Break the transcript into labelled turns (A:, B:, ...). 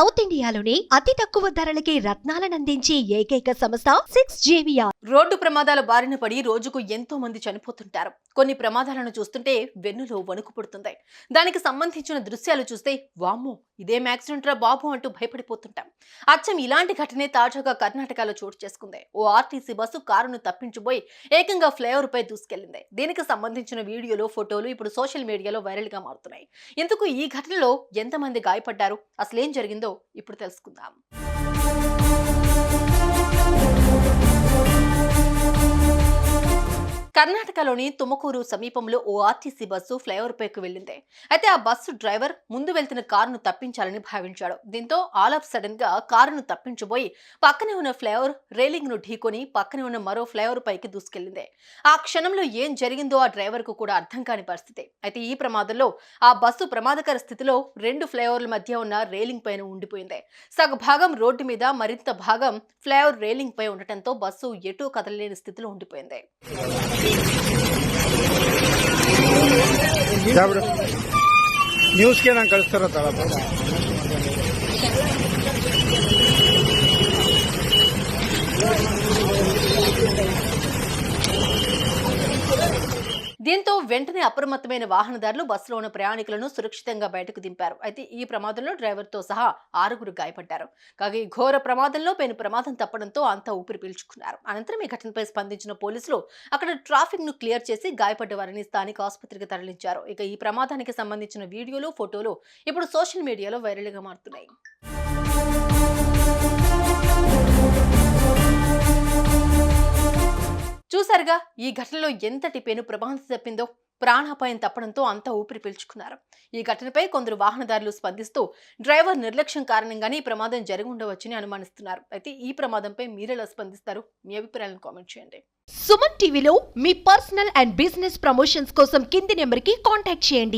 A: South ఇండియాలోని అతి తక్కువ ధరలకి రత్నాలనందించే ఏకైక సంస్థ సిక్స్ జేవియా
B: రోడ్డు ప్రమాదాల బారిన పడి రోజుకు ఎంతో మంది చనిపోతుంటారు. కొన్ని ప్రమాదాలను చూస్తుంటే వెన్నులో వణుకు పుడుతుంది. దానికి సంబంధించిన దృశ్యాలు చూస్తే వామ్మో ఇదేం యాక్సిడెంట్ రా బాబు అంటూ భయపడిపోతుంటాం. అచ్చం ఇలాంటి ఘటనే తాజాగా కర్ణాటకలో చోటు చేసుకుంది. ఓ ఆర్టీసీ బస్సు కారును తప్పించిపోయి ఏకంగా ఫ్లైఓవర్ పై దూసుకెళ్ళింది దీనికి సంబంధించిన వీడియోలు ఫోటోలు ఇప్పుడు సోషల్ మీడియాలో వైరల్గా మారుతున్నాయి. ఇందుకు ఈ ఘటనలో ఎంతమంది గాయపడ్డారు? అసలేం జరిగిందో ఇప్పుడు తెలుసుకుందాం కర్ణాటకలోని తుమకూరు సమీపంలో ఓ ఆర్టీసీ బస్సు ఫ్లైఓవర్ పైకి వెళ్ళింది. అయితే ఆ బస్సు డ్రైవర్ ముందు వెళ్తున్న కారును తప్పించాలని భావించాడు. దీంతో ఆల్ ఆఫ్ సడన్గా కారును తప్పించబోయి పక్కనే ఉన్న ఫ్లైఓవర్ రేలింగ్ను ఢీకొని పక్కనే ఉన్న మరో ఫ్లైఓవర్ పైకి దూసుకెళ్ళింది ఆ క్షణంలో ఏం జరిగిందో ఆ డ్రైవర్కు కూడా అర్థం కాని పరిస్థితి. అయితే ఈ ప్రమాదంలో ఆ బస్సు ప్రమాదకర స్థితిలో రెండు ఫ్లైఓవర్ల మధ్య ఉన్న రేలింగ్ పైన ఉండిపోయింది. సగ భాగం రోడ్డు మీద మరింత భాగం ఫ్లైఓవర్ రేలింగ్ పై ఉండటంతో బస్సు ఎటూ కదలలేని స్థితిలో ఉండిపోయింది.
C: ಬಿಡು? ನ್ಯೂಸ್ಗೆ ನಾನು ಕಳಿಸ್ತಾರ
B: దీంతో వెంటనే అప్రమత్తమైన వాహనదారులు బస్సులో ఉన్న ప్రయాణికులను సురక్షితంగా బయటకు దింపారు. అయితే ఈ ప్రమాదంలో డ్రైవర్తో సహా ఆరుగురు గాయపడ్డారు. కాగా ఈ ఘోర ప్రమాదంలో పెను ప్రమాదం తప్పడంతో అంతా ఊపిరి పీల్చుకున్నారు. అనంతరం ఈ ఘటనపై స్పందించిన పోలీసులు అక్కడ ట్రాఫిక్ను క్లియర్ చేసి గాయపడ్డ వారిని స్థానిక ఆసుపత్రికి తరలించారు. ఇక ఈ ప్రమాదానికి సంబంధించిన వీడియోలు ఫోటోలు ఇప్పుడు సోషల్ మీడియాలో వైరల్గా మారుతున్నాయి. చూసారుగా ఈ ఘటనలో ఎంతటి పెను ప్రభావం తప్పిందో ప్రాణాపాయం తప్పడంతో అంతా ఊపిరి పీల్చుకున్నారు. ఈ ఘటనపై కొందరు వాహనదారులు స్పందిస్తూ డ్రైవర్ నిర్లక్ష్యం కారణంగానే ఈ ప్రమాదం జరిగి ఉండవచ్చని అనుమానిస్తున్నారు. అయితే ఈ ప్రమాదంపై మీరెలా స్పందిస్తారు? మీ అభిప్రాయాలను కామెంట్ చేయండి.
A: సుమన్ టీవీలో మీ పర్సనల్ అండ్ బిజినెస్ ప్రమోషన్స్ కోసం కింది నెంబర్కి కాంటాక్ట్ చేయండి.